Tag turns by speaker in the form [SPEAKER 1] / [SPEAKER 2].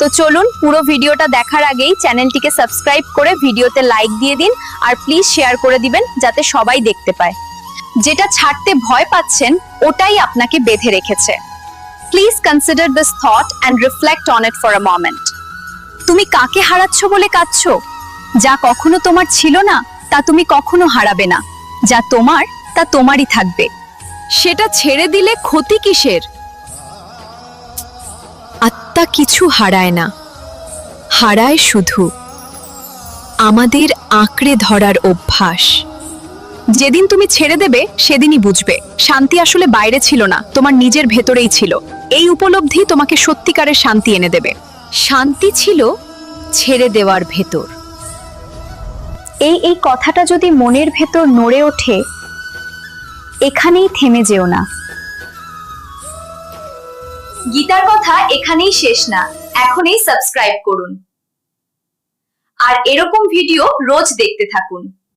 [SPEAKER 1] তো চলুন পুরো ভিডিওটা দেখার আগেই চ্যানেলটিকে সাবস্ক্রাইব করে ভিডিওতে লাইক দিয়ে দিন আর প্লিজ শেয়ার করে দিবেন যাতে সবাই দেখতে পায়। যেটা ছাড়তে ভয় পাচ্ছেন, ওটাই আপনাকে বেঁধে রেখেছে। Please consider this thought and reflect on it for a moment তুমি কাকে হারাচ্ছ বলে কাঁদছো? যা কখনো তোমার ছিল না, তা তুমি কখনো হারাবে না। যা তোমার, তা তোমারই থাকবে।
[SPEAKER 2] সেটা ছেড়ে দিলে ক্ষতি কিসের? কিছু হারায় না। হারায় শুধু আমাদের আঁকড়ে ধরার অভ্যাস।
[SPEAKER 1] যেদিন তুমি ছেড়ে দেবে, সেদিনই বুঝবে। শান্তি আসলে বাইরে ছিল না, তোমার নিজের ভেতরেই ছিল। এই উপলব্ধি তোমাকে সত্যিকারের শান্তি এনে দেবে।
[SPEAKER 2] শান্তি ছিল ছেড়ে দেওয়ার ভেতর।
[SPEAKER 1] এই এই কথাটা যদি মনের ভেতর নড়ে ওঠে, এখানেই থেমে যেও না। গীতার কথা এখানেই শেষ না এখনই সাবস্ক্রাইব করুন। আর এরকম ভিডিও রোজ দেখতে থাকুন।